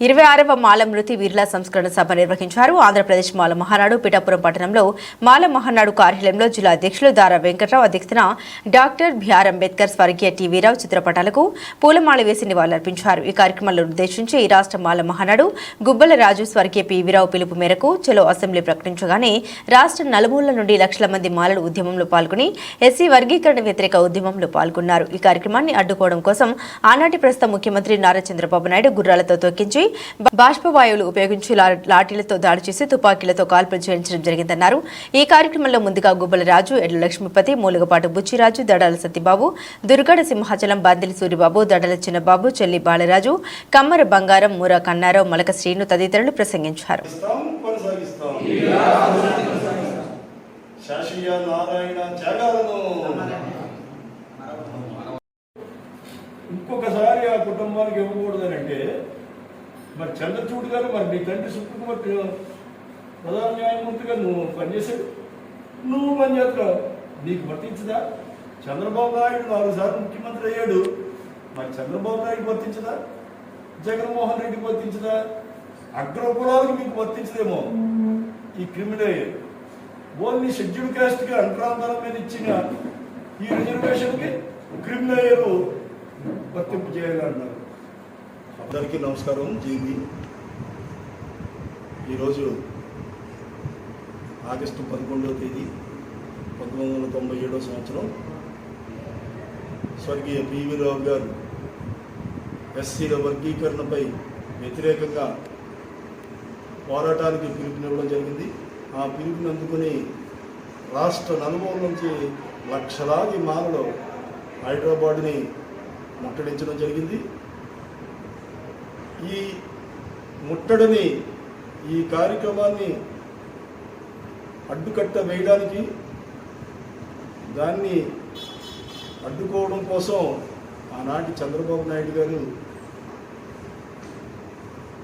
ఇరవై ఆరవ మాల మృతి వీరుల సంస్కరణ సభ నిర్వహించారు. ఆంధ్రప్రదేశ్ మాల మహానాడు పిఠాపురం పట్టణంలో మాల మహానాడు కార్యాలయంలో జిల్లా అధ్యక్షులు దారా వెంకట్రావు అధ్యక్షతన డాక్టర్ బిఆర్ అంబేద్కర్ స్వర్గీయ టీవీరావు చిత్రపటాలకు పూలమాల వేసి నివాళులర్పించారు. ఈ కార్యక్రమంలో ఉద్దేశించి ఈ రాష్ట్ర మాల మహానాడు గుబ్బల రాజు స్వర్గీయ పీవీరావు పిలుపు మేరకు చలో అసెంబ్లీ ప్రకటించగానే రాష్ట్ర నలుమూల నుండి లక్షల మంది మాలలు ఉద్యమంలో పాల్గొని ఎస్సీ వర్గీకరణ వ్యతిరేక ఉద్యమంలో పాల్గొన్నారు. ఈ కార్యక్రమాన్ని అడ్డుకోవడం కోసం ఆనాటి ప్రస్తుత ముఖ్యమంత్రి నారా చంద్రబాబు నాయుడు గుర్రాలతో తొక్కించి బ- బాష్పవాయువులు ఉపయోగించి లాఠీలతో దాడి చేసి తుపాకీలతో కాల్పులు చేయించడం జరిగిందన్నారు. ఈ కార్యక్రమంలో ముందుగా గుబ్బల రాజు ఎడ్ల లక్ష్మీపతి మూలగపాటు బుచ్చిరాజు దడాల సత్యబాబు దుర్గడ సింహాచలం బందిలి సూరిబాబు దడల చిన్నబాబు చెల్లి బాలరాజు కమ్మర బంగారం మూర కన్నారావు మలక శ్రీను తదితరులు ప్రసంగించారు. ఇంకొకసారి ఆ కుటుంబానికి ఇవ్వకూడదనంటే మరి చంద్రచూడ్ గారు మరి మీ తండ్రి సుప్రీంకోర్టు ప్రధాన న్యాయమూర్తిగా నువ్వు పనిచేసాడు నువ్వు పనిచేస్తావు. నీకు వర్తించదా? చంద్రబాబు నాయుడు నాలుగు సార్లు ముఖ్యమంత్రి అయ్యాడు. మరి చంద్రబాబు నాయుడు వర్తించదా? జగన్మోహన్ రెడ్డికి వర్తించదా? అగ్రకులాలకు మీకు వర్తించదేమో. ఈ క్రిమినల్ ఓన్లీ షెడ్యూల్ క్యాస్ట్గా కి మీద ఇచ్చిన ఈ రిజర్వేషన్కి క్రిమినల్ వర్తింపు చేయాలన్నారు అందరికీ నమస్కారం జీవి ఈరోజు ఆగస్టు పదకొండవ తేదీ పంతొమ్మిది వందల తొంభై ఏడవ సంవత్సరం. స్వర్గీయ పివి రావు గారు ఎస్సీల వర్గీకరణపై వ్యతిరేకంగా పోరాటానికి పిలుపునివ్వడం జరిగింది. ఆ పిలుపుని అందుకుని రాష్ట్ర నలుమూల నుంచి లక్షలాది మానలు హైదరాబాద్ని ముట్టడించడం జరిగింది. ఈ ముట్టడిని ఈ కార్యక్రమాన్ని అడ్డుకట్ట వేయడానికి దాన్ని అడ్డుకోవడం కోసం ఆనాటి చంద్రబాబు నాయుడు గారు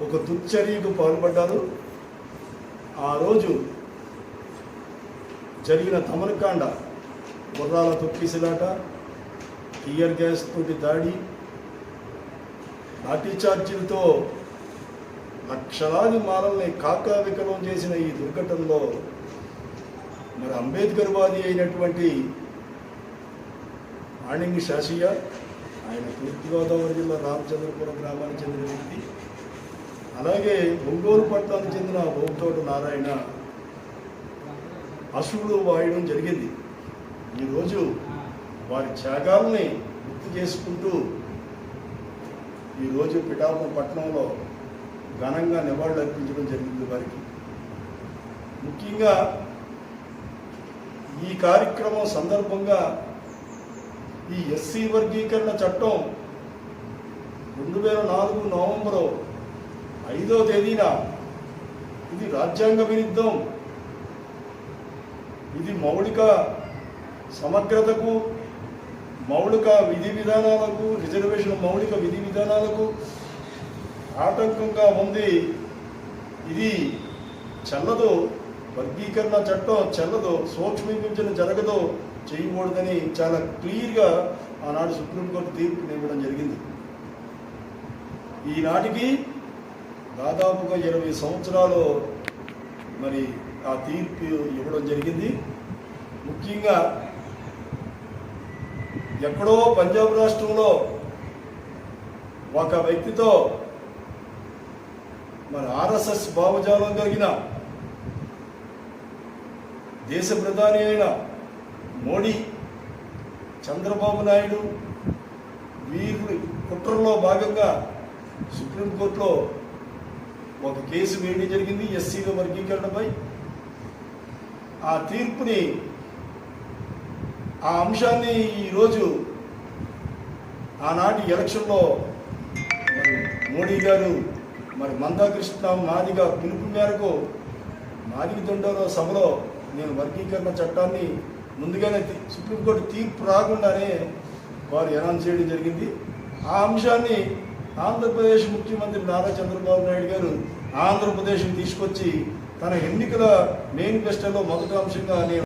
ఒక దుశ్చర్యకు పాల్పడ్డారు. ఆ రోజు జరిగిన తమరకాండ గుర్రాల తొక్కిసిలాట టియర్ గ్యాస్ తోటి దాడి లాఠీ చార్జీలతో లక్షలాది కాకా కాకావికలం చేసిన ఈ దుర్ఘటనలో మరి అంబేద్కర్ వాది అయినటువంటి ఆణింగి శాసియ ఆయన తూర్పుగోదావరి జిల్లా రామచంద్రపురం గ్రామానికి చెందిన వ్యక్తి అలాగే ఒంగోలు పట్టణానికి చెందిన బొమ్మతోటి నారాయణ అసువులు వాయడం జరిగింది. ఈరోజు వారి త్యాగాల్ని గుర్తు చేసుకుంటూ ఈరోజు పిఠాపురం పట్టణంలో ఘనంగా నివాళులు అర్పించడం జరిగింది వారికి. ముఖ్యంగా ఈ కార్యక్రమం సందర్భంగా ఈ ఎస్సీ వర్గీకరణ చట్టం రెండు వేల నాలుగు నవంబరు ఐదో తేదీన ఇది రాజ్యాంగ విరుద్ధం. ఇది మౌలిక సమగ్రతకు మౌలిక విధి విధానాలకు రిజర్వేషన్ మౌలిక విధి విధానాలకు ఆటంకంగా ఉంది. ఇది చెల్లదు వర్గీకరణ చట్టం చెల్లదు సూక్ష్మ జరగదు చేయకూడదని చాలా క్లియర్గా ఆనాడు సుప్రీంకోర్టు తీర్పుని ఇవ్వడం జరిగింది. ఈనాటికి దాదాపుగా ఇరవై సంవత్సరాలు మరి ఆ తీర్పు ఇవ్వడం జరిగింది. ముఖ్యంగా ఎక్కడో పంజాబ్ రాష్ట్రంలో ఒక వ్యక్తితో మన ఆర్ఎస్ఎస్ భావజాలం కలిగిన దేశ ప్రధాని అయిన మోడీ చంద్రబాబు నాయుడు వీరి కుట్రలో భాగంగా సుప్రీంకోర్టులో ఒక కేసు వేయడం జరిగింది ఎస్సీల వర్గీకరణపై. ఆ తీర్పుని ఆ అంశాన్ని ఈరోజు ఆనాటి ఎలక్షన్లో మరి మోడీ గారు మరి మందాకృష్ణ మాదిగా పిలుపు మేరకు మాదిగ దొండలో సభలో నేను వర్గీకరణ చట్టాన్ని ముందుగానే సుప్రీంకోర్టు తీర్పు రాకుండానే వారు అనౌన్స్ చేయడం జరిగింది. ఆ అంశాన్ని ఆంధ్రప్రదేశ్ ముఖ్యమంత్రి నారా చంద్రబాబు నాయుడు గారు ఆంధ్రప్రదేశ్ తీసుకొచ్చి తన ఎన్నికల మేనిఫెస్టోలో మొదటి అంశంగా నేను